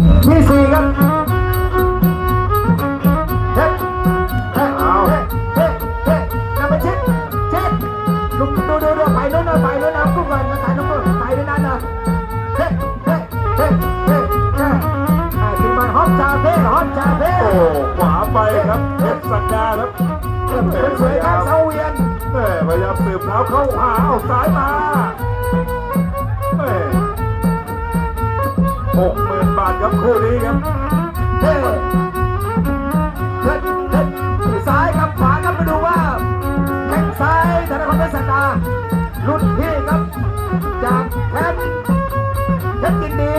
ที่สี่ครับเฮ้เฮ้เอาเฮ้เฮ้เฮ้นำไปเช็ดเช็ดลุกดูดูดูไปโน่นนะไปโน่นนะกุ๊กก่อนมาถ่ายน้องกุ๊กไปด้วยนั่นนะเฮ้เฮ้เฮ้เฮ้เฮ้อ่าขึ้นมาฮอตชาเฟ่ฮอตชาเฟ่โอ้ขวาไปครับเพชรสักดาครับเป็นสวยงามเสาเวียนแม่พยายามสืบเท้าเข้าหาเอาซ้ายมา ครับคู่นี้ครับเฮ้เฮ้เฮ้ซ้ายกับขวาครับมาดูว่าแข้งซ้ายธนาคารเพชรสักดารุ่นพี่ครับ จากแคมป์เพชรยินดี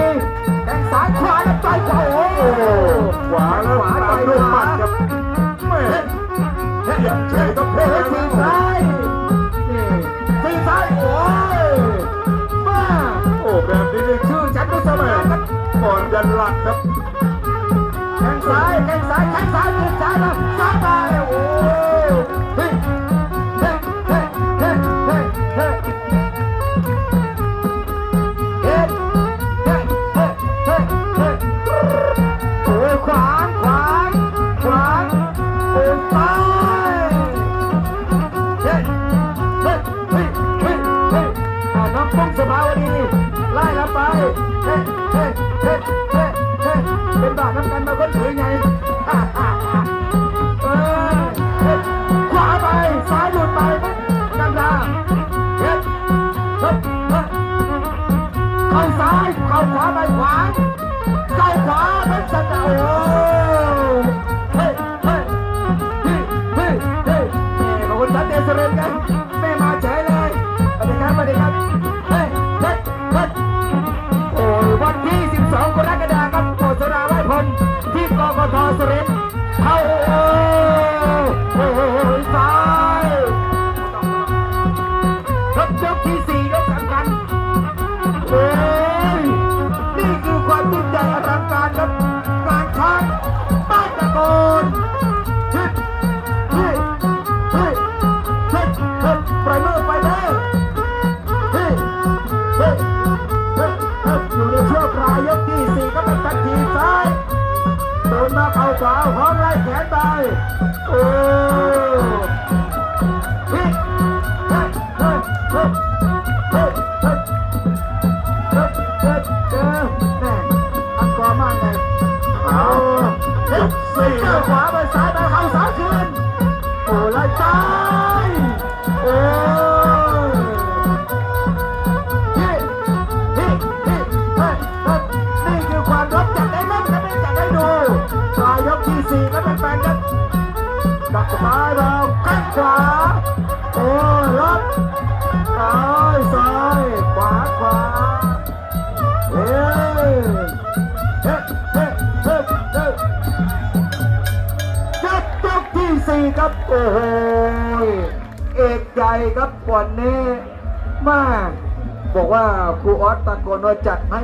แข้งซ้ายขวาแล้วต่อยขวาโอ้โหโอ้ขวาแล้วตามด้วยหมัดครับแม่เหยียบเฉยครับเพเฮ้ บก่อนยันหลักครับแข้งซ้ายแข้งซ้ายแข้งซ้ายทีซ้ายแล้วซ้ายมาโอ้ ไล่แล้วไปเฮ้เฮ้เฮ้เฮ้เฮ้เป็นบาทน้ำกันมาคนถือไงฮ่าฮ่าฮ่าเออเฮ้ยขวาไปซ้ายหลุดไปกันดาเฮ้ยเฮ้ยเฮ้ยเข้าซ้ายเข้าขวาไปขวาเข้าขวาเป็นสัจจะโอ้เฮ้ยเฮ้ยเฮ้ยเฮ้ยเฮ้ยแม่ขอบคุณชัดเจนสุรินทร์กัน 12กรกฎาคมครับโฆษณาไว้พลที่กกทสุรินทร์ นมาเข่าขวาพร้อมไล่แขนไปโอ้เฮ้ยเฮ้ยเฮ้ยเฮ้ยเฮ้ยเฮ้ยเฮ้ยเฮ้ยเจอแน่อันกอมากเลยเอายกสี่ข้าครับขวาไปซ้ายไปเข้าซ้ายคืนโอ้ไล่ซ้า ยกที่สี่แล้วเป็นแฟนกันดักซ้ายเราข้างขวาโอ้รบซ้ายซ้ายขวาขวาเฮ้เฮ้เฮ้เฮ้เฮ้ยยัดยกที่สี่ครับโอ้โหเอกใหญ่ครับวันนี้มากบอกว่าครูออสตะโกนว่าจัดให้